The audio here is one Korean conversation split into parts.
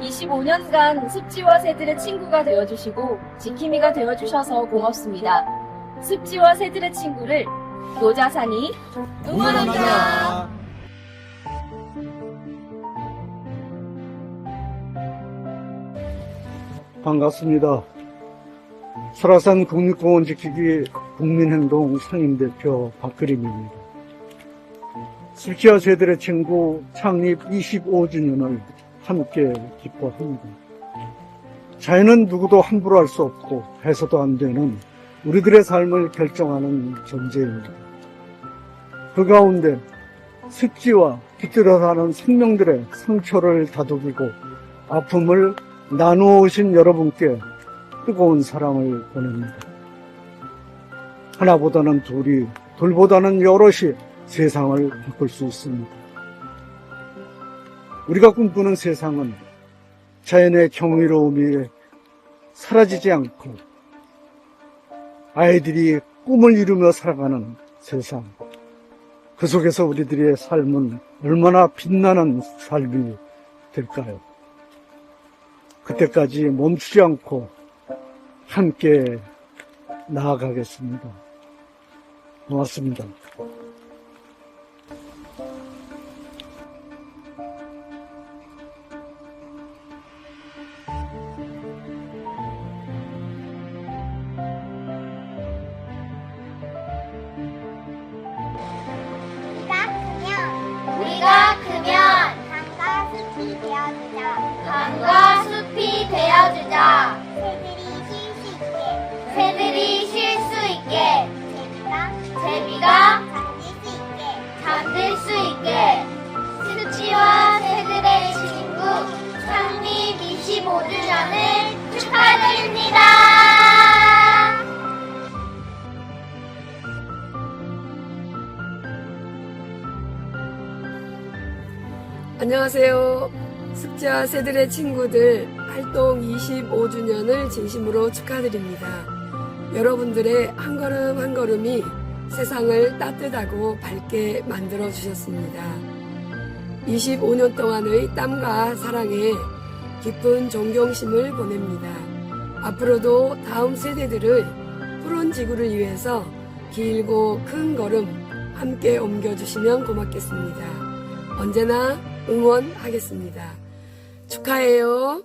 25년간 습지와 새들의 친구가 되어주시고 지킴이가 되어주셔서 고맙습니다. 습지와 새들의 친구를 노자산이 응원합니다. 반갑습니다. 설화산 국립공원 지키기 국민행동 상임대표 박그림입니다. 술취와 새들의 친구 창립 25주년을 함께 기뻐합니다. 자연은 누구도 함부로 할 수 없고 해서도 안 되는 우리들의 삶을 결정하는 존재입니다. 그 가운데 습지와 깃들어 사는 생명들의 상처를 다독이고 아픔을 나누어오신 여러분께 뜨거운 사랑을 보냅니다. 하나보다는 둘이, 둘보다는 여럿이 세상을 바꿀 수 있습니다. 우리가 꿈꾸는 세상은 자연의 경이로움이 사라지지 않고 아이들이 꿈을 이루며 살아가는 세상. 그 속에서 우리들의 삶은 얼마나 빛나는 삶이 될까요? 그때까지 멈추지 않고 함께 나아가겠습니다. 고맙습니다. 안녕하세요. 습지와 새들의 친구들 활동 25주년을 진심으로 축하드립니다. 여러분들의 한 걸음 한 걸음이 세상을 따뜻하고 밝게 만들어 주셨습니다. 25년 동안의 땀과 사랑에 깊은 존경심을 보냅니다. 앞으로도 다음 세대들의 푸른 지구를 위해서 길고 큰 걸음 함께 옮겨주시면 고맙겠습니다. 언제나 응원하겠습니다. 축하해요.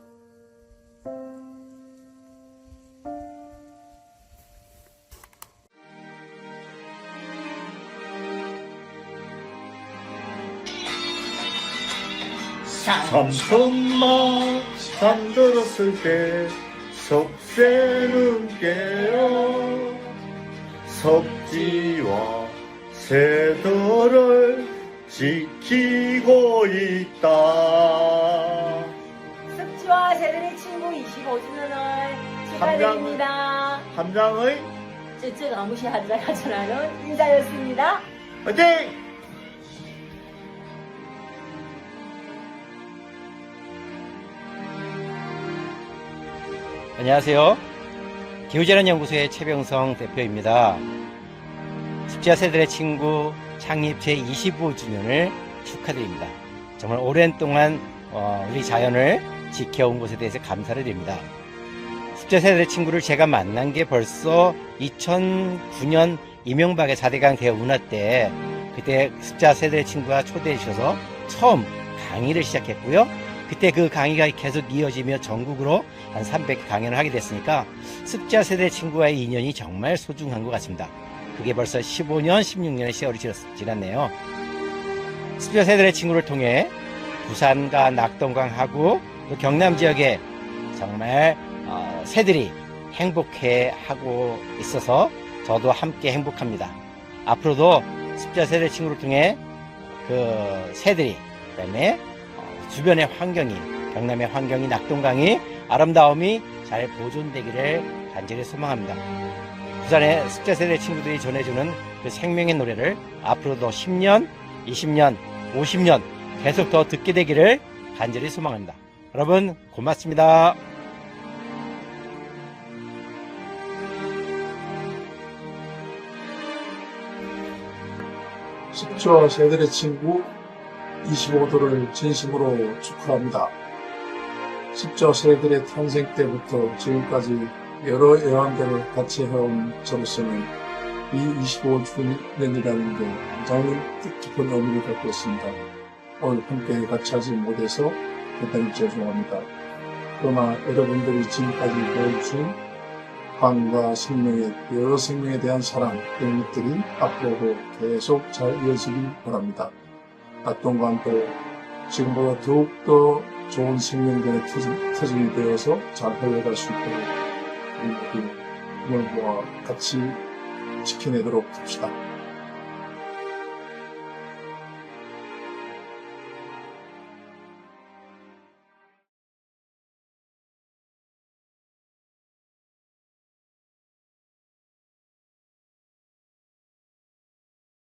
삼천마 잠들었을 때 석쇠는 깨어 섭지와 새들을 지키고 있다 습지와 새들의 친구 25주년을 축하드립니다. 함장의 쯔쯔 아무시하자 가천하는 인사였습니다. 화이팅! 안녕하세요. 기후재난 연구소의 최병성 대표입니다. 새들의 친구 창립 제25주년을 축하드립니다. 정말 오랜 동안 어, 우리 자연을 지켜온 것에 대해서 감사를 드립니다. 새들의 친구를 제가 만난 게 벌써 2009년 이명박의 4대강 대운하 때 그때 습지와 새들의 친구가 초대해 주셔서 처음 강의를 시작했고요. 그때 그 강의가 계속 이어지며 전국으로 한 300개 강연을 하게 됐으니까 습자 세대 친구와의 인연이 정말 소중한 것 같습니다. 그게 벌써 15년, 16년의 세월이 지났- 지났네요. 습자 세대의 친구를 통해 부산과 낙동강하고 또 경남 지역에 정말 어, 새들이 행복해 하고 있어서 저도 함께 행복합니다. 앞으로도 습자 세대 친구를 통해 그 새들이 그다음에 어, 주변의 환경이 경남의 환경이 낙동강이 아름다움이 잘 보존되기를 간절히 소망합니다. 부산의 습자 세대 친구들이 전해주는 그 생명의 노래를 앞으로도 10년, 20년, 50년 계속 더 듣게 되기를 간절히 소망합니다. 여러분 고맙습니다. 습지와 새들의 친구 25도를 진심으로 축하합니다. 십자 세들의 탄생 때부터 지금까지 여러 애완들을 같이 해온 저로서는 이 25주년이라는 게 굉장히 뜻깊은 의미를 갖고 있습니다. 오늘 함께 같이 하지 못해서 대단히 죄송합니다. 그러나 여러분들이 지금까지 보여준 관과 생명의 여러 생명에 대한 사랑 이런 것들이 앞으로도 계속 잘 이어지길 바랍니다. 낙동관도 지금보다 더욱더 좋은 생명들의 터진이 되어서 잘 흘러갈 수 있도록 모두 힘을 모아 같이 지켜내도록 합시다.